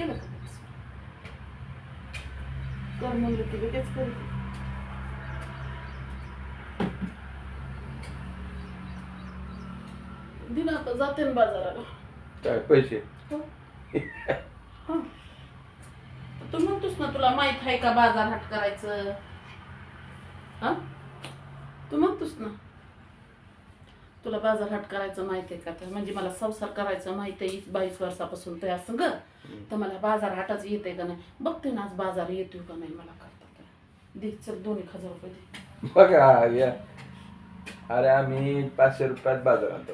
केलं का? कर म्हणलं लगेच कर दिन आता जाते ना बाजाराला काय पैसे हो. हा. तू म्हणतोस ना तुला माहीत आहे का बाजार हाट करायचं हा तू म्हणतोस ना तुला बाजार हाट करायचं माहिती आहे का? तर म्हणजे मला संसार करायचं माहिती आहे बावीस वर्षापासून तयार संग. तर मला बाजार हाटाच येते का नाही? बघते ना आज बाजार येतो का नाही मला करता तर. दे चल दोन एक हजार रुपये दे. बघा या. अरे आम्ही पाचशे रुपयात बाजार आणतो.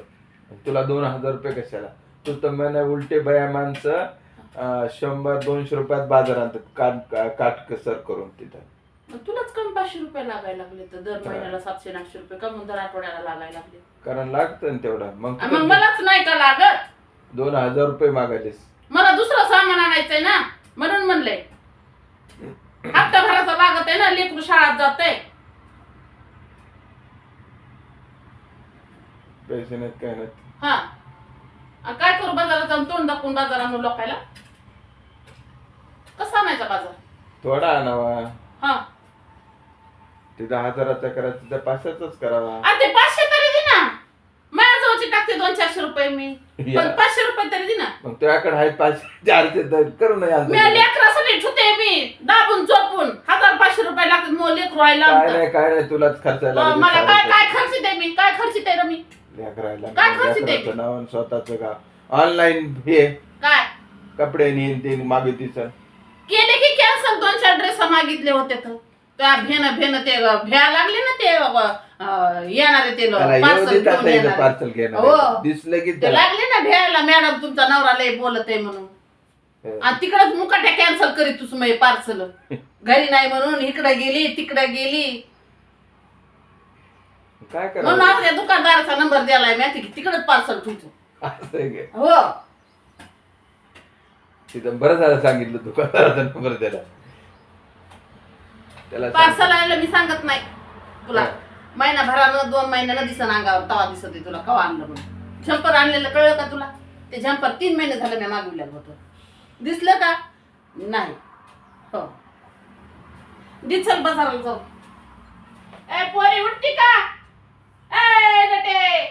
तुला दोन हजार रुपये कशाला? तू तर मला उलटे बया माणसं शंभर दोनशे रुपयात बाजार आणतात काट काटकसर करून तिथं. मग तुलाच कमी पाचशे रुपये लागायला लागले तर दर महिन्याला सातशे आणि आठशे रुपये. कमून दर आठवड्याला लागायला लागले. कारण लागतं ना तेवढं. मग आणि मग तू मलाच नाही का लागत? दोन हजार रुपये मागायलेस. मला दुसरं सामान आणायचंय ना? म्हणून म्हणले. हप्ता भराचा लागत आहे ना? लेकरू शाळेत जाते पैसे नाहीत काय नाहीत. हा. आ, काय करू बाजारात जाऊन तोंड दाखवून बाजारानं लोकायला? कसा आणायचा बाजार? थोडा आणावा. हा तिथं हजाराचा करायचा तर पाचशेचाच करावा. अरे ते पाचशे तरी दे ना. माझ्या जवळचे टाकते दोन चारशे रुपये मी. या. पण पाचशे रुपये तरी दे ना. मग तुझ्याकडे आहेत पाचशे चारशे तर करू नये मी लेकरासाठी ठुते मी. दाबून चोपून हजार पाचशे रुपये लागतात मग लेकरू व्हायला काय. नाही काय नाही तुलाच खर्चायला अं, लागेल. मला काय. काय खर्च दे मी? काय खर्च दे रे मी? काय खर्च ते? लेकराचं नाव आणि स्वतःच का ऑनलाईन हे. काय? कपडे नेन ते मागितली सर केले की कॅन्सल दोन चार ड्रेस मागितले होते तर. त्या भेन भेन ते भ्या लागले ना ते येणारे ते पार्सल घेऊन येणारे. पार्सल हो. दिसलं की ते लागले ना भ्यायला मॅडम तुमचा नवरा लय बोलत आहे म्हणून. हो. आणि तिकडच मुकाट्या कॅन्सल करीत तुझ मग पार्सल घरी नाही म्हणून इकडे गेली तिकडे गेली. काय म्हणून आपल्या दुकानदाराचा नंबर द्यायला माहिती की तिकडच पार्सल ठेवतो? हो. तिथं बरं झालं सांगितलं दुकानदाराचा नंबर त्याला त्याला पार्सल सांग. आणायला मी सांगत नाही तुला. हा. महिनाभरानं दोन महिन्यानं दिसन अंगावर तवा दिसत आहे तुला कवा आणलं म्हणून. झंपर आणलेलं कळलं का तुला? ते झंपर तीन महिने झालं मी मागविलेलं होतं. दिसलं का? नाही. हो. दिसल बाजाराला जाऊ. ए पोरी उठती का? ए नटे.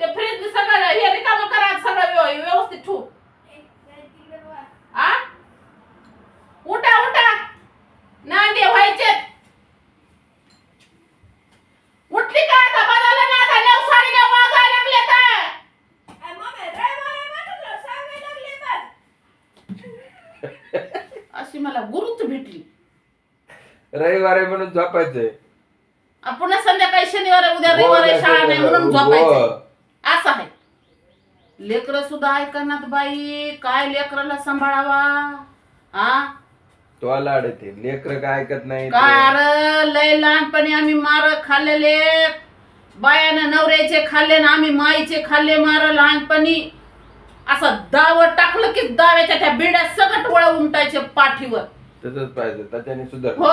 ते फ्रीज सगळं हे रिकामं करा सगळं व्यव- व्यवस्थित ठेवू आ उठा उठा नांदे व्हायचे उठली का आता बदललं ना आता नऊ साडे नऊ वाजायला लागले तर अशी मला गुरुच भेटली झोपायचंय आपण संध्याकाळी शनिवार उद्या हो, रविवारी शाळा नाही म्हणून हो. झोपायचं. असं आहे. लेकर सुद्धा ऐकणार बाई. काय लेकराला सांभाळावा? आ? तो येते लेकर काय ऐकत नाही काय अरे लय लहानपणी आम्ही मार खाल्लेले. बायानं नवऱ्याचे खाल्ले ना आम्ही माईचे खाल्ले मार लहानपणी. असं दावं टाकलं की दाव्याच्या त्या बिड्या सगट वळ उमटायचे पाठीवर. तसंच पाहिजे. त्याच्याने सुद्धा हो.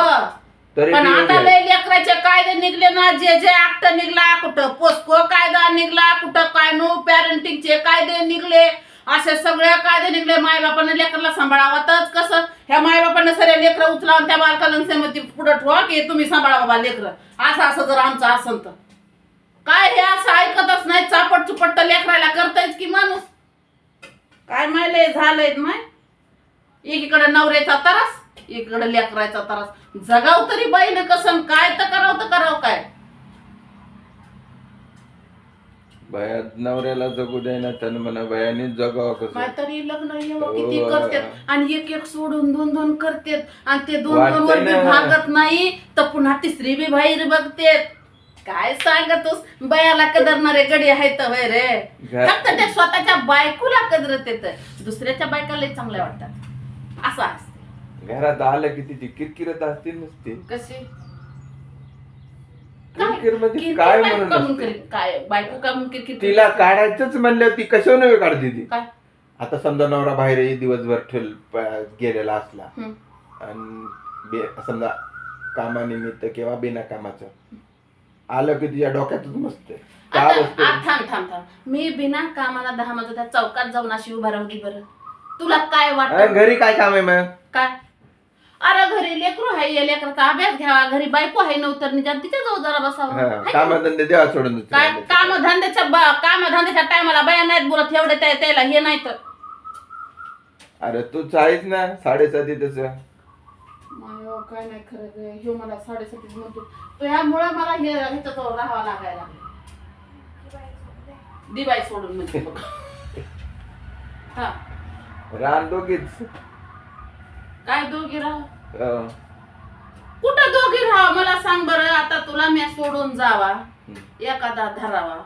तरी पण ती आता लय लेकराचे कायदे निघले ना जे जे ऍक्ट निघला कुठं पोस्को कायदा निघला कुठं काय नो पॅरेंटिंगचे कायदे निघले असे सगळे कायदे निघले. मायबापानं लेकराला सांभाळावतच कसं? ह्या मायबापानं सगळ्या लेकरं उचलावून त्या बालकाला सेमती पुढे ठेवा की तुम्ही सांभाळा बाबा लेकरं. असं असं जर आमचं असन तर. काय हे असं ऐकतच नाही चापट चुपट तर लेकराला करतायच की माणूस? काय मायले झालंय माय? एकीकडे नवऱ्याचा त्रास एकीकडे लेकराचा त्रास. जगाव तरी बाईनं कसं काय तर करावं तर करावं काय? बाया नवऱ्याला जगू दे ना त्यानं म्हणा बायाने जगावं कसं? म्हातारी लग्न एवढं किती हो. करतात आणि एक एक सोडून दोन दोन करतात आणि ते दोन दोन वाटतंय वर बी ना. भागत नाही तर पुन्हा तिसरी बी बाहेर बघते काय सांगतोस? बयाला कदरणारे गडी आहेत वय रे. घा- फक्त ते स्वतःच्या बायकोला कदरत येत. दुसऱ्याच्या बायकाला चांगल्या वाटतात. असं असते घरात आलं की तिची किरकिरत असते नसते. कशी? किरकिर म्हणजे काय म्हणून का म्हणून असते? करीत? काय? बायको का म्हणून किरकिर तिला? काढायचंच म्हणलं ती कशावर नव्हे काढते ती काय? आता समजा नवरा बाहेर दिवसभर ठेल प- गेलेला असला हम्म. आणि बे- समजा कामानिमित्त किंवा बिना कामाचं आलं की तिच्या डोक्यातच मस्त का आता आ, थांब थांब थांब. मी बिना कामाला दहा माझं त्या चौकात जाऊन अशी उभा दे बरं. तुला काय वाटत? घरी काय काम आहे मग? काय? अरे घरी लेकरू आहे या लेकराचा अभ्यास घ्यावा घरी बायको आहे नव्हतं निदान तिच्या जवळ जरा बसावं हाय का? कामधंदे देवा सोडून काय नाही. काम धंद्याच्या काम धंद्याच्या टायमाला बाया नाहीत बोलत एवढे त्या- त्याला हे नाही तर अरे तू आहेस ना साडेसाती तसं माय, काय नाही खरं ग. ह्यो मला साडेसातीच म्हणतो तो ह्यामुळे मला हे ह्याच्याजवळ राहावं लागायला दिवाळी सोडून म्हणजे बघ. हा रान दोघीच काय दोघी राहा? अं, कुठं दोघी राहा? मला सांग बरं आता तुला मी सोडून जावा. एखादा धरावा.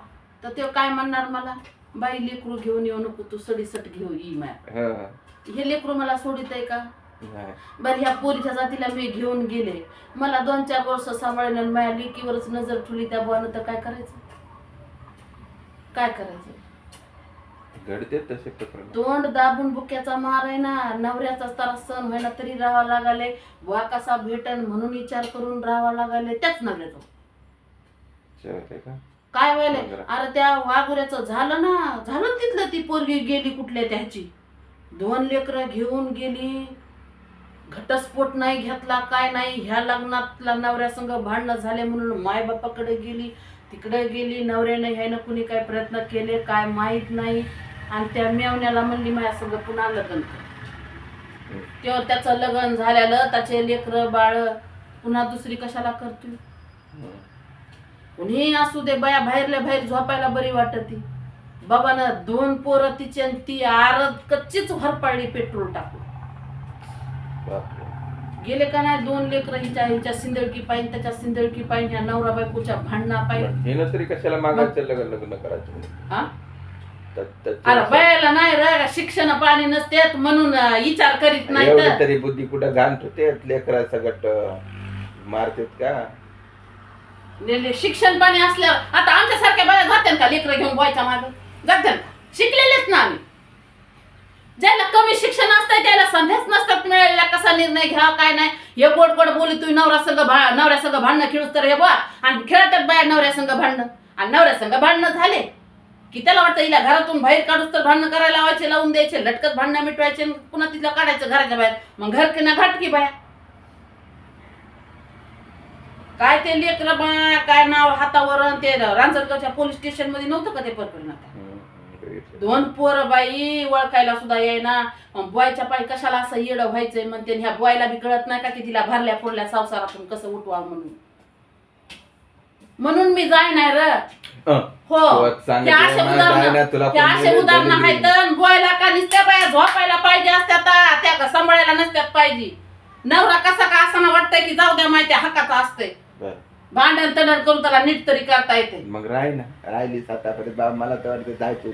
तर ते काय म्हणणार मला? बाई लेकरू घेऊन येऊ नको तू सडीसट घेऊ ई माय. हं, हे लेकरू मला सोडित आहे का? नाही. बरं ह्या पोरीच्या जातीला मी घेऊन गेले. मला दोन चार वर्ष सांभाळले आणि माझ्या लेकीवरच नजर ठेवली त्या बुवानं तर काय करायचं? काय करायचं? घडते तसे प्रकरण. तोंड दाबून बुक्याचा मार आहे ना नवऱ्याचा तारा सण व्हायला तरी राहावा लागाले बुवा कसा भेटन म्हणून विचार करून राहावा लागाले त्याच शेवट का? काय व्हायले. अरे त्या वाघुऱ्याचं झालं ना झालं तिथलं ती पोरगी गेली कुठल्या त्याची. दोन लेकरं घेऊन गेली. घटस्फोट नाही घेतला काय नाही ह्या लग्नातला नवऱ्या संग भांडणं झाले म्हणून मायबापाकडे गेली. तिकडे गेली नवऱ्याने ह्यानं कुणी काय प्रयत्न केले काय माहीत नाही. आणि त्या मेवण्याला म्हणली माझ्या संग पुन्हा लग्न कर. तेव्हा त्याचं लग्न झालेलं त्याचे लेकरं बाळ पुन्हा दुसरी कशाला करतोय हं. कुणी असू दे बाया बाहेरल्या बाहेर झोपायला बरी वाटती. बाबानं दोन पोरं तिची आणि ती आरत कच्चीच हरपाळली पेट्रोल टाकून. गेले का नाही दोन लेकरं हिच्या हिच्या सिंदळकी पाहिजे त्याच्या सिंदळकी पाहिजे ह्या नवरा बायकोच्या भांडणा पाहिजे कशाला मागायचं लग्न करायचं? हा? अरे बायाला नाही रे शिक्षण पाणी नसते म्हणून विचार करीत नाही एवढी तर. बुद्धी कुठं घाण होते? लेकरा सगट मारतात का? शिक्षण पाणी असल्यावर आता आमच्यासारख्या बाया जात्यान का लेकरं घेऊन बोयच्या मागं? जात्यान का? शिकलेलेच ना आम्ही. ज्याला कमी शिक्षण असतंय त्याला संध्याच नसतात मिळालेला कसा निर्णय घ्यावा काय नाही. हे गोड गोड बोली तू नवरा संघ भा नवऱ्या संघ भांडणं खेळूस तर हे बा आणि खेळतात बाया नवऱ्या संघ भांडणं. आणि नवऱ्या संघ भांडणं झाले. की त्याला वाटतं हिला घरातून बाहेर काढूस तर भांडणं करायला लावायचे लावून द्यायचे लटकत भांडणं मिटवायचे आणि पुन्हा तिला काढायचं घराच्या बाहेर. मग घर की ना घाटकी बाया काय ते लेकरं बा काय नाव हातावर आणि ते रांजणगावच्या पोलीस स्टेशनमध्ये नव्हतं का ते प्रकरण आता दोन पोर बाई ओळखायला सुद्धा येईना. मग बॉयच्या पाय कशाला असं येडं व्हायचंय? म्हणते ह्या बॉयला बी कळत नाही का की तिला भरल्या फोडल्या संसारातून कसं उठवा म्हणून? म्हणून मी जाय नाही र हं. तो असे उदाहरण कोण असे उदाहरण? आहेत. तर बॉयला का नुसत्या बाया झोपायला पाहिजे असत्यात आ, त्या का सांभाळायला नसत्यात पाहिजे. नवरा कसा का असं वाटतंय की जाऊ द्या माहिती हक्काचा असतंय. भांडण तडण करून त्याला नीट तरी करता येते. मग राही ना राहिलीस आतापर्यंत बाबा मला तर वाटतं जायचंच.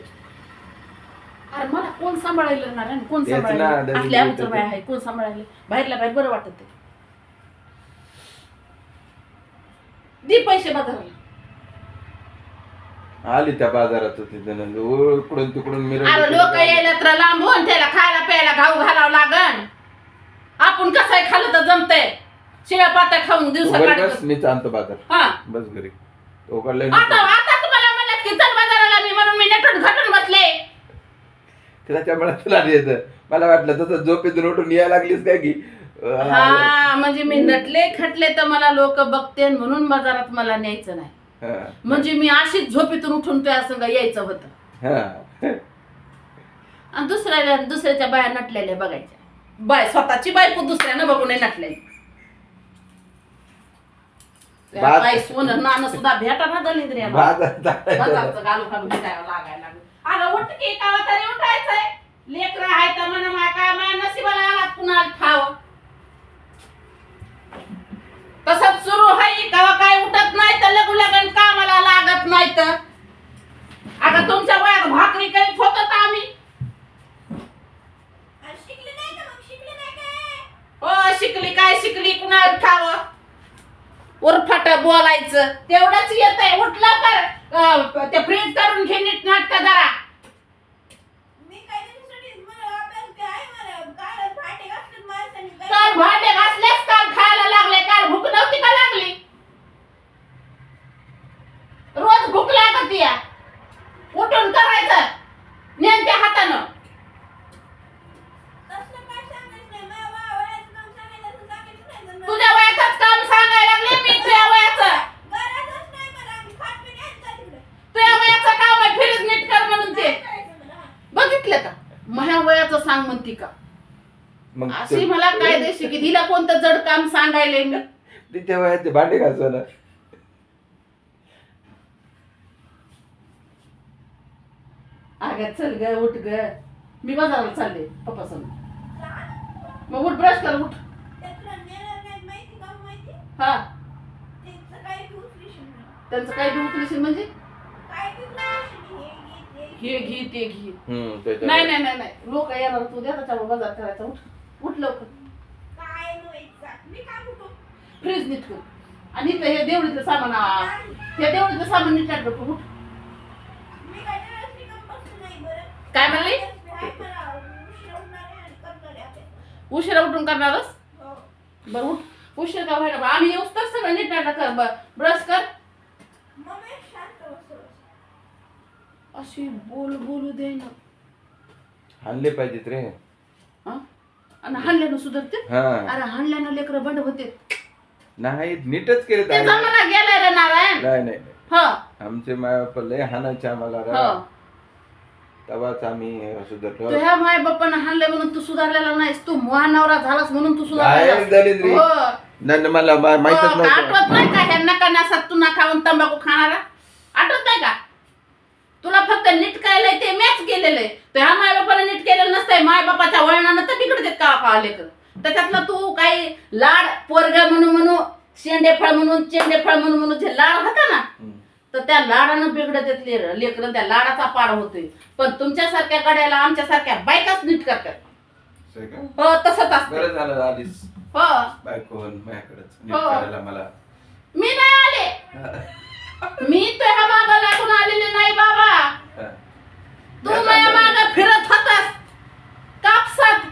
अरे मला कोण सांभाळायला कोण सांभाळायला आपल्या आमचं बाय ते. आहे कोण सांभाळायला? बाहेरला बाहेर बरं वाटत ते दे पैसे बाजाराला आली त्या बाजारात तिथं नंद इकडून तिकडून मिरवली अरे लोक जाऊन. यायला तर लांबून त्याला खायला प्यायला घाऊ घालावं लागन. आपण कसं आहे खाल्लं तर जमतंय. शिळ्या पात्या खाऊन दिवसा काढतो मी आणतो बाजार. हा. बस घरी. तो कडलं आता आता तुम्हाला म्हणत की चल बाजाराला मी म्हणून मी नटून घटून बसले. त्याच्यामुळे तुला येतं. मला वाटलं तसं झोपेतून उठून यायला लागलीस काय की? हा म्हणजे मी नटले खटले तर मला लोक बघते म्हणून बाजारात मला न्यायचं नाही. हा. म्हणजे मी अशीच झोपेतून उठून तुझ्या संग यायचं होतं. हा. आणि दुसऱ्या दुसऱ्याच्या बाया नटलेल्या बघायच्या. बाय स्वतःची बायको दुसऱ्यानं बघून नटलेली. सोनं नाणं सुद्धा भेटा ना दलिंद्रिया लागायला लागलं. अगं उठ की तरी तेवढंच येत आहे उठला कर ते फ्रीज करून घे नीट नाटक जरा. काल भांडे घासलेस काल खायला लागले. काल भूक नव्हती का लागली? रोज भूक लागत या उठून करायचं नेमक्या हातानं. अशी मला काय देशी की तिला कोणतं जड काम सांगायले मी तिच्या वयात ते भांडे घासणं अगं चल ग उठ ग. मी बाजाराला चालले पप्पा समोर. मग उठ ब्रश कर उठ. हा. त्यांचं काय बी उतरशील म्हणजे? हे घे ते घे. हम्म, नाही नाही नाही नाही. लोक येणार तू द्या त्याच्यावर बाजार करायचा उठ. उठ लवकर. फ्रीज नीट कर आणि इथं हे देवळीचं सामान आ, हे देवळीचं सामान नीट टाक. उठ. काय म्हणली? उशिरा उठून करणारच? बरं उठ. उशीर का व्हायला बा. आम्ही येऊच तर सगळं नीट नाटक कर. ब्रश कर अशी बोल बोलू दे ना. हाणले पाहिजेत रे. हा? आणि हाणल्यानं सुधारते हा. अरे हाणल्यानं लेकरं बंड होते नाही नीटच केले ते जमाना गेलाय रे नारायण. नाही नाही नाही. ह. आमचे माय बाप लय हाणायचे आम्हाला हो. रा. तेव्हाच आम्ही सुधारलो. तुझ्या माय बापानं हाणलंय म्हणून तू सुधारलेला नाहीस. तू महानवरा झालास म्हणून तू काय सुधारलेला हो. नाही नाही, मला मा- माहीतच हो, नव्हतं. आठवत नाही का ह्यांना करण्यासाठी तू ना खाऊन तंबाखू खाणारा आठवत नाही का तुला फक्त नीट कायलंय ते मॅच केलेलं आहे ह्या माय बापाला नीट केलेलं नसतंय. माय बापाच्या वळणानं तर बिघडते का का लेकर त्याच्यातलं तू काही लाड पोरग म्हणून म्हणू शेंडे फळ म्हणून चेंडे फळ म्हणून म्हणून जे लाड होता ना. तर त्या लाडानं बिघडत येत लेकरं. त्या लाडाचा पाड होतोय. पण तुमच्यासारख्या गड्याला आमच्यासारख्या बायकाच नीट करतात? हो तसंच असतं बरं झालं आलीस हो. बायको माझ्याकडेच नीट हो. करायला मला. मी नाही आले. मी तुझ्या मागं लागून आलेले नाही बाबा. मागं फिरत होतास? कापसात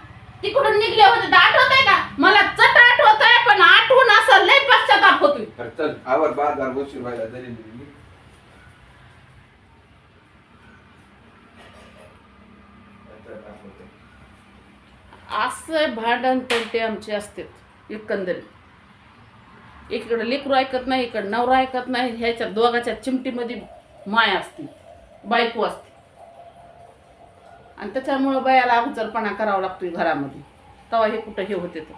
तिकडून निघले होते. तर आठवत का? मला चट आठवत आहे पण आठवून असं लय पश्चाताप होतोय. बरं, चल आवर बाजार व्हायला दलिंद्री असं भांडण तंटे आमचे असतात एकंदरीत. इकडं लेकरू ऐकत नाही इकडं नवरा ऐकत नाही ह्याच्या दोघाच्या चिमटीमध्ये माय असते बायको असते. आणि त्याच्यामुळं बायाला अगोदरपणा करावा लागतोय घरामध्ये. तेव्हा हे कुठं हे होते तर.